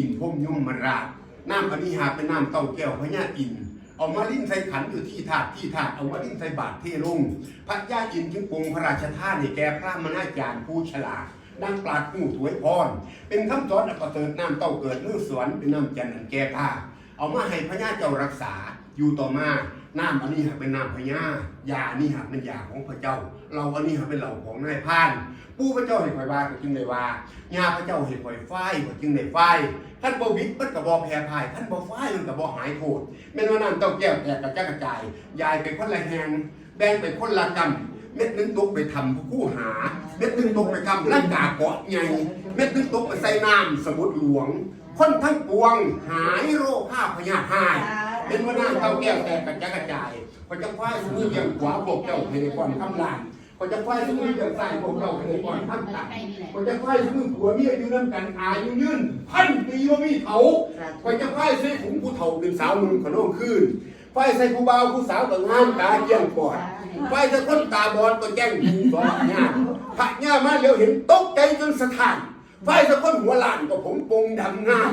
อินพรหมยมราชน้ำอันนี้หาเป็นน้ำเต้าแก้วพญาอิน เอามาลิ้นใส่ขันอยู่ที่ถาดที่ถาดเอามาลิ้นใส่บาทเทลง พระยาอินจึงปรงพระราชทานให้แก่พระมนาจารย์ผู้ฉลาดดังปราดผู้ถวยพร เป็นคำสอนอัประเสริฐน้ำเต้าเกิดมือสวนเป็นน้ำจันทร์แก่ผ้าเอามาให้พญาเจ้ารักษา อยู่ต่อมาน้ำอันนี้หากเป็นน้ำพญายาอันนี้หากเป็นยาของพระเจ้า เราอันนี้หากเป็นเหล่าของนายพานปู่พระเจ้าให้ข่อยว่าก็จึงได้ว่ายาพระเจ้าให้ข่อยฝ้ายก็จึงได้ฝ้ายท่านบวิทย์มันก็บ่แพ้พ่ายท่านบ่ฝ้ายมันก็บ่หายโทษแม่นว่าน้ำเต้าแก้วแตกกระจัดกระจาย ยายไปคนละแหงแบ่งไปคนละกำเม็ดนึงตกไปทำผู้หา เม็ดนึงตกไปกำร่างกาเกาะใหญ่เม็ดนึงตกไปใส่น้ำสมุทรหลวง คนทั้งปวงหายโรคข้าพยาหาย เป็นว่าน้ำเต้าแก้วแตกกระจัดกระจายพอจะควายสมือเบี่ยงขวาพวกเจ้าให้ในก่อนคำลานพอจะควายสมือเบี่ยงซ้ายพวกเจ้าให้ในก่อนคำตัดพอจะควายสมือผัวเมียอยู่น้ำกันอายุยืนพันปีว่ามีเขาพอจะควายใส่ถุงผู้เฒ่าเป็นสาวนุ่งขนมคืนไฟใส่ผู้บ่าวผู้สาวก็งามตาเยี่ยงปอดไฟใส่คนตาบอดก็แจ้งหูสองหน้าพระย่ามาเลี้ยวเห็นตกใจจนสะท้าน ไฟสะก้นหัวหลานก็ผมปงดำงาม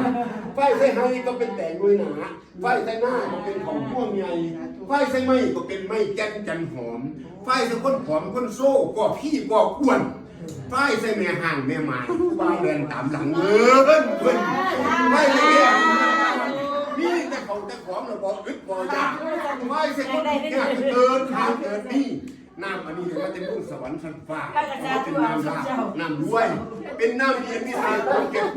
ไฟใส่ไฮก็เป็นแต่งด้วยหนา ไฟใส่หน้าก็เป็นของพ่วงใหญ่ไฟใส่ไม้ก็เป็นไม้แจ่นจันหอม ไฟใส่คนผอมคนโซ่ก็พี่ก็อ้วนไฟใส่แม่ห่างแม่หมายบ้าวเดินตามหลังเงินเงินไฟใส่แก่นี่แต่เขาแต่ของเราบอกอึดบอกยากไฟใส่คนทุกอย่างเดินทางเดินนี่น้ำอันนี้ถือว่าเป็นรุ่งสวรรค์ชั้นฟ้าเพราะเป็นน้ำลาบน้ำด้วย เป็นน้ำ